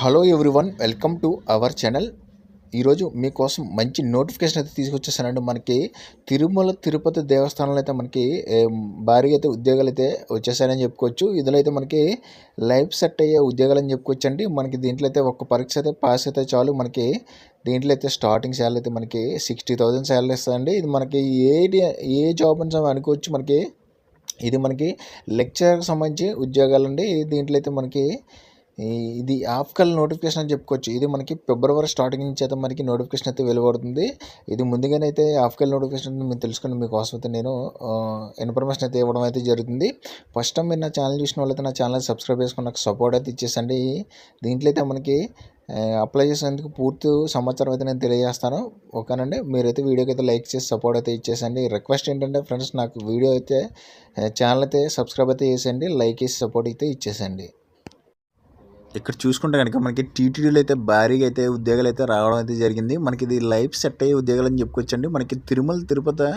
Hello everyone welcome to our channel. ఈరోజు మీకోసం మంచి నోటిఫికేషన్ అయితే తీసుకొచ్చేసానండి. మనకి తిరుమల తిరుపతి దేవస్థానంలో అయితే మనకి భారీ భారీగా అయితే ఉద్యోగాలు అయితే వచ్చేసాయని చెప్పుకోవచ్చు. ఇందులో అయితే మనకి లైఫ్ సెట్ అయ్యే ఉద్యోగాలు అని చెప్పుకోవచ్చు అండి మనకి దీంట్లో అయితే ఒక పరీక్ష అయితే పాస్ అయితే చాలు. మనకి దీంట్లో అయితే స్టార్టింగ్ శాలరీ అయితే మనకి సిక్స్టీ థౌజండ్ శాలరీ ఇస్తుందండి. ఇది మనకి ఏ ఏ జాబ్ అని అనుకోవచ్చు మనకి. ఇది మనకి లెక్చర్కి సంబంధించి ఉద్యోగాలండి. దీంట్లో అయితే మనకి ఈ- ఇది ఆఫ్కల్ నోటిఫికేషన్ అని చెప్పుకోవచ్చు. ఇది మనకి ఫిబ్రవరి స్టార్టింగ్ నుంచి అయితే మనకి నోటిఫికేషన్ అయితే వెలువడుతుంది. ఇది ముందుగానే అయితే ఆఫ్కల్ నోటిఫికేషన్ మీరు తెలుసుకుని మీకోసం అయితే నేను ఇన్ఫర్మేషన్ అయితే ఇవ్వడం అయితే జరుగుతుంది. ఫస్ట్ టైం మీరు నా ఛానల్ చూసిన వాళ్ళైతే నా ఛానల్ సబ్స్క్రైబ్ చేసుకుని నాకు సపోర్ట్ అయితే ఇచ్చేసండి. దీంట్లో అయితే మనకి అప్లై చేసేందుకు పూర్తి సమాచారం అయితే నేను తెలియజేస్తాను. ఓకేనండి? మీరైతే వీడియోకి అయితే లైక్ చేసి సపోర్ట్ అయితే ఇచ్చేసండి. రిక్వెస్ట్ ఏంటంటే ఫ్రెండ్స్ నాకు వీడియో అయితే ఛానల్ అయితే సబ్స్క్రైబ్ అయితే చేసేయండి. లైక్ చేసి సపోర్ట్ అయితే ఇచ్చేసండి. ఇక్కడ చూసుకుంటే కనుక మనకి టీటీడీలో అయితే భారీగా అయితే ఉద్యోగాలు అయితే రావడం అయితే జరిగింది. మనకి ఇది లైఫ్ సెట్ అయ్యే ఉద్యోగాలు అని చెప్పుకోవచ్చండి. మనకి తిరుమల తిరుపతి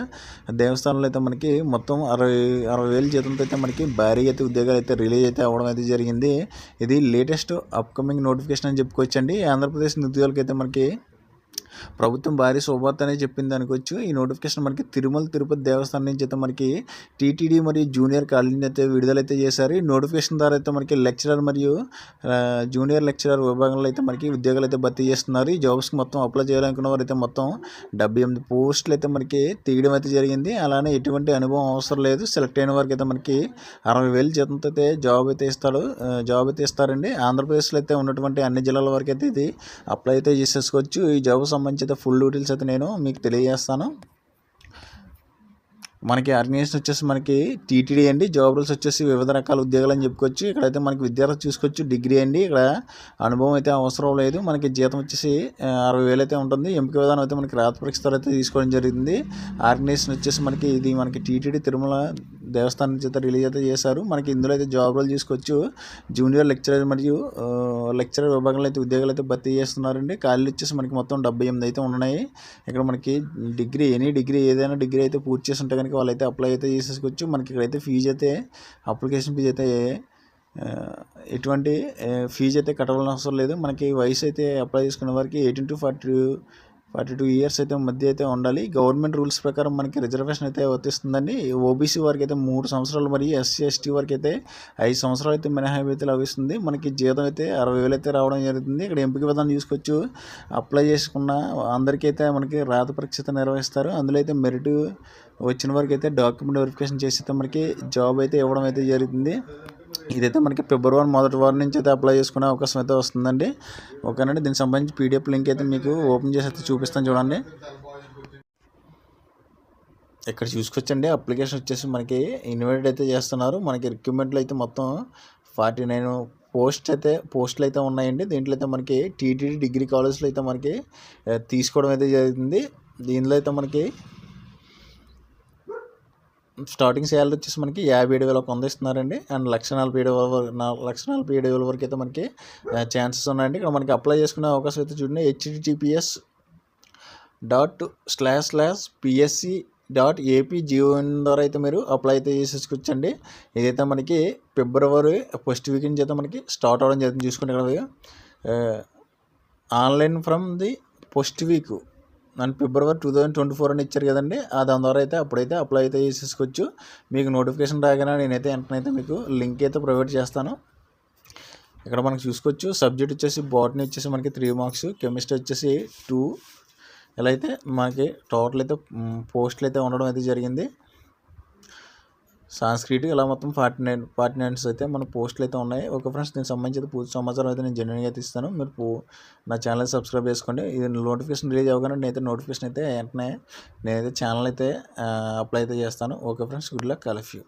దేవస్థానంలో అయితే మనకి మొత్తం అరవై అరవై వేల జీతంతో అయితే మనకి భారీగా అయితే ఉద్యోగాలు అయితే రిలీజ్ అయితే అవ్వడం అయితే జరిగింది. ఇది లేటెస్ట్ అప్కమింగ్ నోటిఫికేషన్ అని చెప్పుకోవచ్చండి. ఆంధ్రప్రదేశ్ నిరుద్యోగులకైతే అయితే మనకి ప్రభుత్వం భారీ శుభవార్త అనేది చెప్పింది అనుకోవచ్చు ఈ నోటిఫికేషన్ మనకి తిరుమల తిరుపతి దేవస్థానం నుంచి అయితే మనకి టీటీడీ మరియు జూనియర్ కాలేజీని అయితే విడుదలైతే చేశారు. ఈ నోటిఫికేషన్ ద్వారా అయితే మనకి లెక్చరర్ మరియు జూనియర్ లెక్చరర్ విభాగంలో అయితే మనకి ఉద్యోగాలు అయితే భర్తీ చేస్తున్నారు. ఈ జాబ్స్కి మొత్తం అప్లై చేయాలనుకున్న వారు అయితే మొత్తం డెబ్బై ఎనిమిది పోస్టులు అయితే మనకి తీయడం అయితే జరిగింది. అలానే ఎటువంటి అనుభవం అవసరం లేదు. సెలెక్ట్ అయిన వారికి అయితే మనకి అరవై వేలు జీతంతో అయితే జాబ్ అయితే ఇస్తాడు జాబ్ అయితే ఇస్తారండి. ఆంధ్రప్రదేశ్లో అయితే ఉన్నటువంటి అన్ని జిల్లాల వరకు అయితే ఇది అప్లై అయితే చేసేసుకోవచ్చు. ఈ జాబ్ సంబంధించి అయితే ఫుల్ డీటెయిల్స్ అయితే నేను మీకు తెలియజేస్తాను. మనకి ఆర్గనైజేషన్ వచ్చేసి మనకి టీటీడీ అండి. జాబ్ రోల్స్ వచ్చేసి వివిధ రకాల ఉద్యోగాలు అని చెప్పుకోవచ్చు. ఇక్కడైతే మనకి విద్యార్థులు చూసుకోవచ్చు. డిగ్రీ అండి. ఇక్కడ అనుభవం అయితే అవసరం లేదు. మనకి జీతం వచ్చేసి అరవై వేలు అయితే ఉంటుంది. ఎంపిక విధానం అయితే మనకి రాత పరీక్ష అయితే తీసుకోవడం జరిగింది. ఆర్గనైజేషన్ వచ్చేసి మనకి ఇది మనకి టీటీడీ తిరుమల దేవస్థానం చేత అయితే రిలీజ్ అయితే చేశారు. మనకి ఇందులో అయితే జాబ్ రోల్ తీసుకొచ్చు. జూనియర్ లెక్చరర్ మరియు లెక్చరర్ విభాగంలో అయితే ఉద్యోగాలు అయితే భర్తీ చేస్తున్నారండి. ఖాళీలు వచ్చేసి మనకి మొత్తం డెబ్బై ఎనిమిది అయితే ఉన్నాయి. ఇక్కడ మనకి డిగ్రీ ఎనీ డిగ్రీ ఏదైనా డిగ్రీ అయితే పూర్తి చేసి ఉంటే కనుక వాళ్ళైతే అప్లై అయితే చేసేసుకోవచ్చు. మనకి ఇక్కడైతే ఫీజు అయితే అప్లికేషన్ ఫీజు అయితే ఎటువంటి ఫీజు అయితే కట్టవలసిన అవసరం లేదు. మనకి వయసు అయితే అప్లై చేసుకునే వారికి eighteen to forty forty two years అయితే మధ్య అయితే ఉండాలి. గవర్నమెంట్ రూల్స్ ప్రకారం మనకి రిజర్వేషన్ అయితే వర్తిస్తుందండి. ఓబీసీ వారికి అయితే మూడు సంవత్సరాలు మరియు ఎస్సీ ఎస్టీ వారికి అయితే ఐదు సంవత్సరాలు అయితే మినహాయింపు అయితే లభిస్తుంది. మనకి జీతం అయితే అరవై వేలు అయితే రావడం జరుగుతుంది. ఇక్కడ ఎంపిక విధానం చూసుకోవచ్చు. అప్లై చేసుకున్న అందరికీ అయితే మనకి రాత పరీక్ష అయితే నిర్వహిస్తారు. అందులో అయితే మెరిట్ వచ్చిన వారికి అయితే డాక్యుమెంట్ వెరిఫికేషన్ చేసి అయితే మనకి జాబ్ అయితే ఇవ్వడం అయితే జరుగుతుంది. ఇదైతే మనకి ఫిబ్రవరి మొదటి వారం నుంచి అయితే అప్లై చేసుకునే అవకాశం అయితే వస్తుందండి. ఓకేనండి దీనికి సంబంధించి పీడిఎఫ్ లింక్ అయితే మీకు ఓపెన్ చేసి అయితే చూపిస్తాను చూడండి. ఇక్కడ చూసుకొచ్చండి అప్లికేషన్ వచ్చేసి మనకి ఇన్వైట్ అయితే చేస్తున్నారు. మనకి రిక్రూట్మెంట్లు అయితే మొత్తం ఫార్టీ నైన్ పోస్ట్ అయితే పోస్టులు అయితే ఉన్నాయండి. దీంట్లో అయితే మనకి టీటీడీ డిగ్రీ కాలేజ్లో అయితే మనకి eh, తీసుకోవడం అయితే జరుగుతుంది దీనిలో అయితే మనకి స్టార్టింగ్ శాలరీ వచ్చేసి మనకి యాభై ఏడు వేల ఒక వంద ఇస్తున్నారండి. అండ్ లక్ష నలభై ఏడు వేల వరకు- లక్ష నలభై ఏడు వేల వరకు అయితే మనకి ఛాన్సెస్ ఉన్నాయండి. ఇక్కడ మనకి అప్లై చేసుకునే అవకాశం అయితే చూడండి https dot slash slash PSC dot AP zoon ద్వారా అయితే మీరు అప్లై అయితే చేసేసుకోవచ్చండి. ఇదైతే మనకి ఫిబ్రవరి ఫస్ట్ వీక్ నుంచి అయితే మనకి స్టార్ట్ అవ్వడం జరుగుతుంది చూసుకుంటే ఇక్కడ online from the first week and February two thousand twenty four అని ఇచ్చారు కదండి. ఆ దాని ద్వారా అయితే అప్పుడైతే అప్లై అయితే చేసేసుకోవచ్చు. మీకు నోటిఫికేషన్ రాగానే నేనైతే వెంటనైతే మీకు లింక్ అయితే ప్రొవైడ్ చేస్తాను. ఇక్కడ మనకు చూసుకోవచ్చు. సబ్జెక్ట్ వచ్చేసి బాటనీ వచ్చేసి మనకి త్రీ మార్క్స్ కెమిస్ట్రీ వచ్చేసి టూ ఇలా అయితే మనకి టోటల్ అయితే పోస్టులు అయితే ఉండడం అయితే జరిగింది. సాంస్క్రిట్ ఇలా మొత్తం ఫార్టీ నైన్ ఫార్టీ నైన్స్ అయితే మన పోస్టులు అయితే ఉన్నాయి. ఓకే ఫ్రెండ్స్ దీనికి సంబంధించి పూర్తి సమాచారం అయితే నేను జెన్యున్గా అయితే ఇస్తాను మీరు నా ఛానల్ సబ్స్క్రైబ్ చేసుకోండి. ఇది నోటిఫికేషన్ రిలీజ్ అవ్వగానే నేనైతే నోటిఫికేషన్ అయితే వెంటనే నేనైతే ఛానల్ అయితే అప్లై అయితే చేస్తాను. Okay friends good luck కలఫ్యూ